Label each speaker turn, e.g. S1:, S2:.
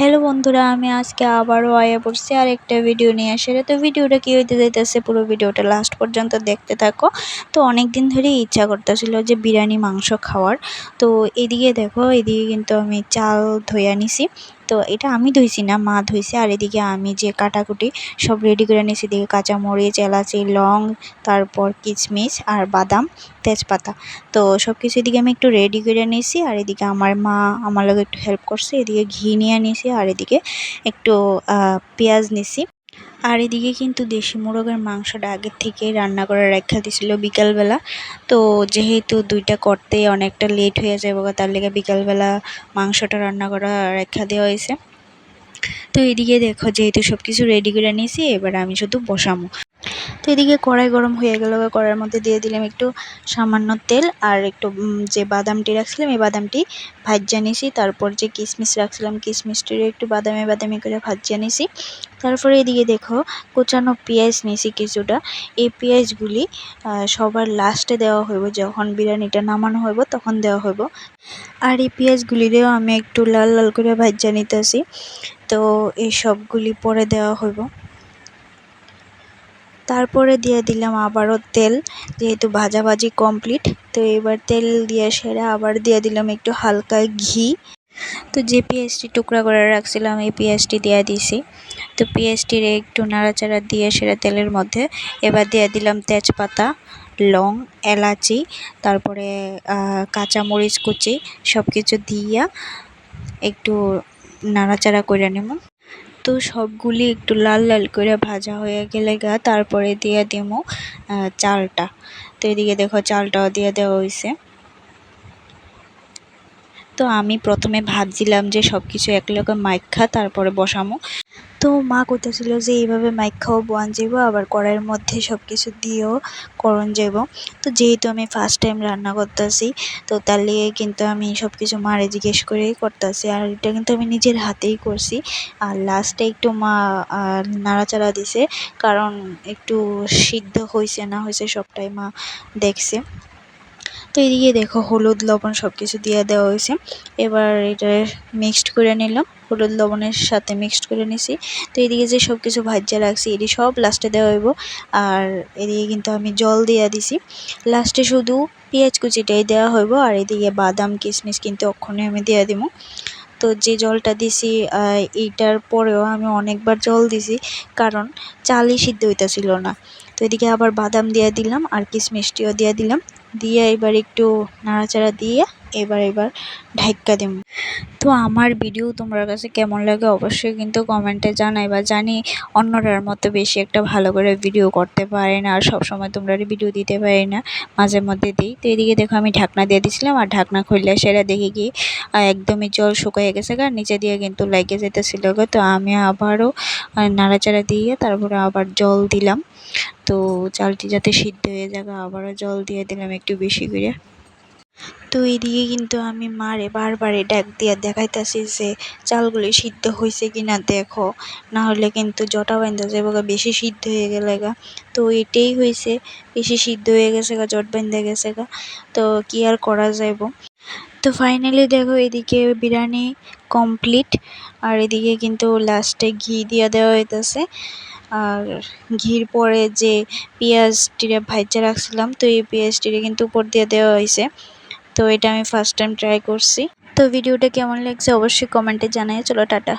S1: Hello বন্ধুরা, আমি আজকে আবারও আয়া পড়ছি আর একটা ভিডিও নিয়ে। আসে তো ভিডিওটা কী হইতে যাইতেছে, পুরো ভিডিওটা লাস্ট পর্যন্ত দেখতে থাকো। তো অনেক দিন ধরেই ইচ্ছা করতেছিল যে বিরিয়ানি, মাংস খাওয়ার। তো এদিকে দেখো, এদিকে কিন্তু আমি চাল ধুয়ে নিছি তো এটা আমি ধুইছি না, মা ধুইছে। আর এদিকে আমি যে কাটাকুটি সব রেডি করে নিয়েছি, এদিকে কাঁচামরিচ, এলাচি, লং, তারপর কিচমিচ আর বাদাম, তেজপাতা। তো সব কিছু এদিকে আমি একটু রেডি করে নিয়েছি। আর এদিকে আমার মা আমার লোক একটু হেল্প করছে। এদিকে ঘি নিয়ে নিয়েছি। আর এদিকে একটু পেঁয়াজ নিছি আর এদিকে কিন্তু দেশি মোরগের মাংসটা আগের থেকে রান্না করে রেখা দিছিল বিকালবেলা। তো যেহেতু দুইটা করতে অনেকটা লেট হয়ে যায় তার লেগে বিকালবেলা মাংসটা রান্না করা রেখা দেওয়া হয়েছে। তো এদিকে দেখো, যেহেতু সব কিছু রেডি করে নিয়েছি, এবার আমি শুধু বসামো তো এদিকে কড়াই গরম হয়ে গেল। কড়াইয়ের মধ্যে দিয়ে দিলাম একটু সামান্য তেল আর একটু যে বাদামটি রাখছিলাম, এই বাদামটি ভাজিয়ে নিছি। তারপর যে কিশমিশ রাখছিলাম কিশমিশটিরও একটু বাদামে বাদামি করে ভাজিয়ে নিছি। তারপরে এদিকে দেখো, কোচানো পেঁয়াজ নিয়েছি কিছুটা। এই পেঁয়াজগুলি সবার লাস্টে দেওয়া হইব। যখন বিরিয়ানিটা নামানো হইব, তখন দেওয়া হইব। আর এই পেঁয়াজগুলিরেও আমি একটু লাল লাল করে ভাজিয়ে নিতেছি। তো এই সবগুলি পরে দেওয়া হইব। তারপরে দিয়ে দিলাম আবারও তেল, যেহেতু ভাজাভাজি কমপ্লিট। তো এবার তেল দিয়ে সেরে আবার দিয়ে দিলাম একটু হালকা ঘি। তো যে পেঁয়াজটি টুকরা করে রাখছিলাম, এই পেঁয়াজটি দিয়ে দিছি। তো পেঁয়াজটির একটু নাড়াচাড়া দিয়ে সেরা তেলের মধ্যে এবার দিয়ে দিলাম তেজপাতা, লং, এলাচি, তারপরে কাঁচামরিচ কুচি সব কিছু দিয়া একটু নাড়াচাড়া করে নেব। তো সবগুলি একটু লাল লাল করে ভাজা হয়ে গেলে গা, তারপরে দিয়ে দিমু চালটা। তো এদিকে দেখো চালটাও দিয়ে দেওয়া হয়েছে তো আমি প্রথমে ভাবছিলাম যে সব কিছু এক একলগে মাইখা তারপরে বসামো। তো মা কইতেছিল যে এইভাবে মাইখাও বোয়ান যাইব, আবার কড়াইয়ের মধ্যে সব কিছু দিয়েও করণ যাইব। তো যেহেতু আমি ফার্স্ট টাইম রান্না করতেছি, তো তার লিগে কিন্তু আমি সব কিছু মারে জিজ্ঞেস করেই করতেছি। আর এটা কিন্তু আমি নিজের হাতেই করছি। আর লাস্টে একটু মা নাড়াচাড়া দিছে, কারণ একটু সিদ্ধ হয়েছে না হয়েছে সবটাই মা দেখছে। তো এদিকে দেখো হলুদ, লবণ সব কিছু দিয়ে দেওয়া হয়েছে। এবার এটা মিক্সড করে নিলাম। হলুদ, লবণের সাথে মিক্সড করে নিছি। তো এদিকে যে সব কিছু ভাজ্যা রাখছি, এটি সব লাস্টে দেওয়া হইব। আর এদিকে কিন্তু আমি জল দিয়ে দিছি। লাস্টে শুধু পেঁয়াজ কুচিটাই দেওয়া হইব। আর এদিকে বাদাম কিশমিশ কিন্তু অক্ষণে আমি দিয়ে দিব। তো যে জলটা দিছি এইটার পরেও আমি অনেকবার জল দিছি। কারণ চালই সিদ্ধ হইতেছিল না। তো এদিকে আবার বাদাম দিয়ে দিলাম আর কিশমিশটিও দিয়ে দিলাম। দিয়ে এবার একটু নাড়াচাড়া দিয়ে এবার এবার ঢাইক্কা দিম তো আমার ভিডিও তোমার কাছে কেমন লাগে অবশ্যই কিন্তু কমেন্টে জানাইবা জানি অন্যরার মতো বেশি একটা ভালো করে ভিডিও করতে পারে না, আর সবসময় তোমরা ভিডিও দিতে পারি না। মাঝে মধ্যে দিই। তো এদিকে দেখো আমি ঢাকনা দিয়ে দিছিলাম, আর ঢাকনা খুললে সেটা দেখে কি একদমই জল শুকিয়ে গেছে গা। নিচে দিয়ে কিন্তু লাগে যেতেছিল তো আমি আবারও নাড়াচাড়া দিয়ে তারপরে আবার জল দিলাম। তো চালটি যাতে সিদ্ধ হয়ে যায় আবারও জল দিয়ে দিলাম একটু বেশি করে। তো এদিকে কিন্তু আমি মারে বারবারে ডাক দিয়া দেখাইতাছি যে চালগুলি সিদ্ধ হয়েছে কিনা দেখো। না হলে কিন্তু জটা বাইন্দা যাব গা, বেশি সিদ্ধ হয়ে গেলে গা। তো এটাই হয়েছে বেশি সিদ্ধ হয়ে গেছে গা, জট বাইন্দা গেছে গা। তো কি আর করা যাইব? তো ফাইনালি দেখো এদিকে বিরিয়ানি কমপ্লিট আর এদিকে কিন্তু লাস্টে ঘি দিয়া দেওয়া হইতেছে। আর ঘির পরে যে পেঁয়াজটিরে ভাইজা রাখছিলাম, তো এই পেঁয়াজটিরে কিন্তু উপর দিয়ে দেওয়া হয়েছে তো এটা আমি ফার্স্ট টাইম ট্রাই করছি। তো ভিডিওটা কেমন লাগছে অবশ্যই কমেন্টে জানাই। চলো টাটা।